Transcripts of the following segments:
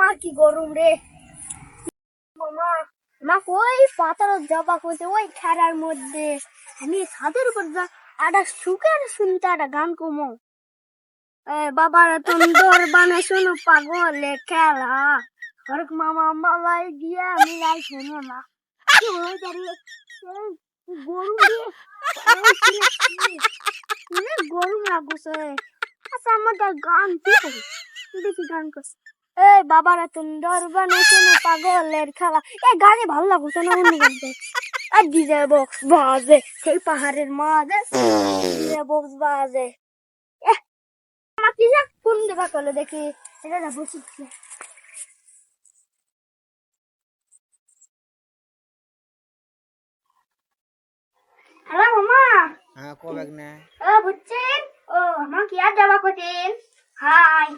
মামা কি গরম রে। মামা মা ওই পাতার জবা করতে ওই খেরার মধ্যে। আমি ছাদের উপর যা একটা সুখের শুনতে একটা গান কমো। বাবার তন্দর বানে শোনো, পাগলে খেলা। হরক মামা, মালাই দিয়ে আমি যাই শোনো না। কি হয়ে দাঁড়িয়ে এই গরম রে। এই কি রে? অনেক গরম লাগছে। আচ্ছা আমাদের গান কি দেখি গান করছে। এই বাবারা তুন্দর বানাইছেন পাগলের খেলা। এই গানে ভালো লাগছে না অন্য গান আর ডিজে বক্স বাজে সেই পাহাড়ের মাঝে ডিজে বক্স বাজে। আমার কি যা কোন দেখা করলে দেখি এটা না বসে হ্যালো মামা। হ্যাঁ কবে না? ও বুঝছেন? ও আমার কি আর যাবা করছেন? হাই।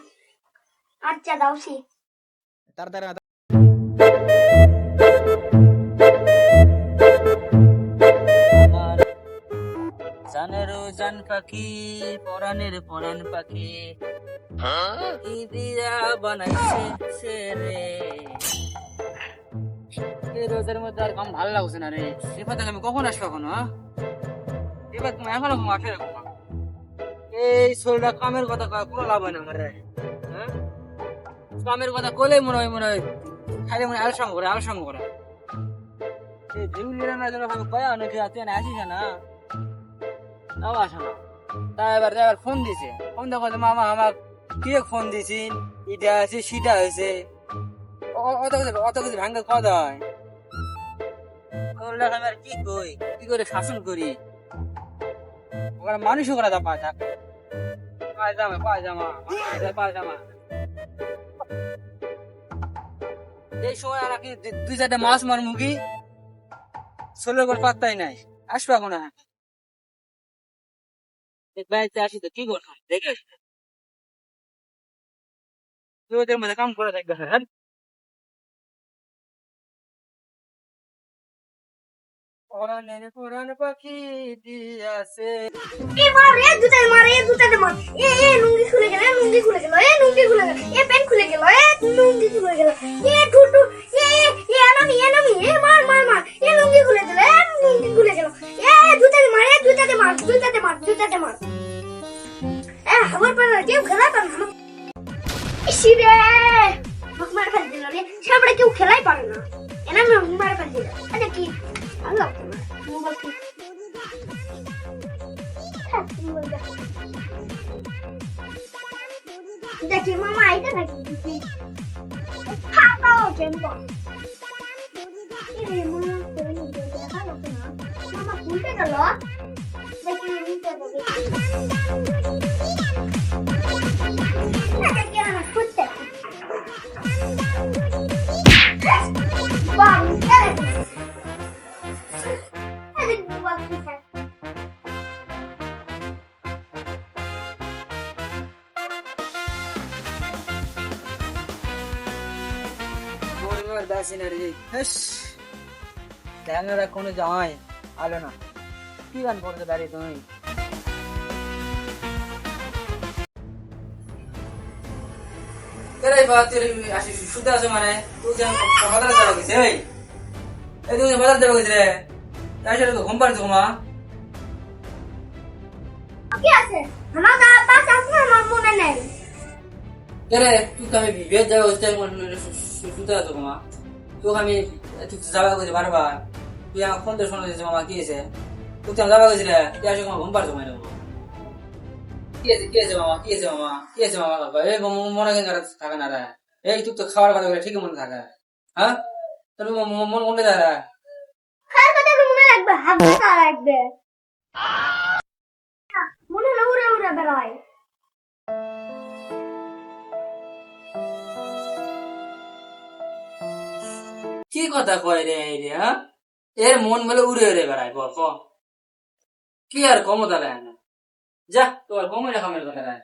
আচ্ছা দাওছি তাড়াতাড়ি জানেরও জান পাখি পরাণের পরাণ পাখি। কি বানাইছে সে রে? এই মধ্যে আর কাম ভালো লাগছে না রে। এবার তাহলে আমি কখন আসব হ্যাঁ? এবার তুমি এখনও এই শরীরটা কামের কথা কয় কোনো লাভ হয় না আমার রে? কামের কথা কইলেই মনে হয় মনে হয় খালি মনে আলসাম করে আলসাম করে। কয়া নাকি তুই না আসিস না? তাও আসে না। তা এবার এবার ফোন দিছে। ফোন দেখো মামা আমার ফোন দিছিন আছে, সেটা অত কিছু অত কিছু কদ হয়। কি কই? কি করে শাসন করি? ওখানে মানুষও করা এই সময় আর কি দুই চারটে মাছ মার মুখি ষোলোর পর পাত্তাই নাই। আসবে এখন আর। বাড়িতে আসি তো, কি করতাম দেখে ওদের মধ্যে কাম করে দেখবে হ্যাঁ? পরাণের পুরাণ পাখি দিয়াছে। এ খুলে গেল, এ খুলে গেল, এ খুলে গেল, এ খুলে গেল, এ খুলে গেল, এ আমার পর কেউ খেলা পারে না ইসি রে মুখ মার ফেল দিল রে সামনে কেউ খেলাই পারে না এনা মুখ মার ফেল দিল আচ্ছা কি লাগতো না মোবাইল কি দেখ। মামা আইতে নাকি খাতাও কেমন এরে মামা খুলতে গেল পরিবার দাসী না রে হেস ক্যামেরা কোনো জামাই? আলো না। কি গান করতে দাঁড়িয়ে তুমি? আছে মানে। তুই যেন বাজারে যাওয়া গেছে এই এই তুই বাজার যাওয়া গেছে রে? তাই সেটা তো ঘুম পাড়ছে ঘুমা। কি আছে? আমার গা পাশ আছে না আমার মনে নেই। তেরে তুই তো আমি বিয়ে শুতে আছো ঘুমা তুই আমি তুই যাওয়া গেছে বারবার তুই আমার ফোন তো শোনা মামা তো মানে মামা মামা মামা মনে খাওয়ার কথা বলে ঠিক মনে থাকে হ্যাঁ মন মনে যায় মনে হাত মনে কি কথা কয় রে এই রে হ্যাঁ? এর মন বলে উড়ে উড়ে বেড়ায় বল ক। কি আর কমতা লাগে না। যা, তোর কমে রাখামের কথা নেয়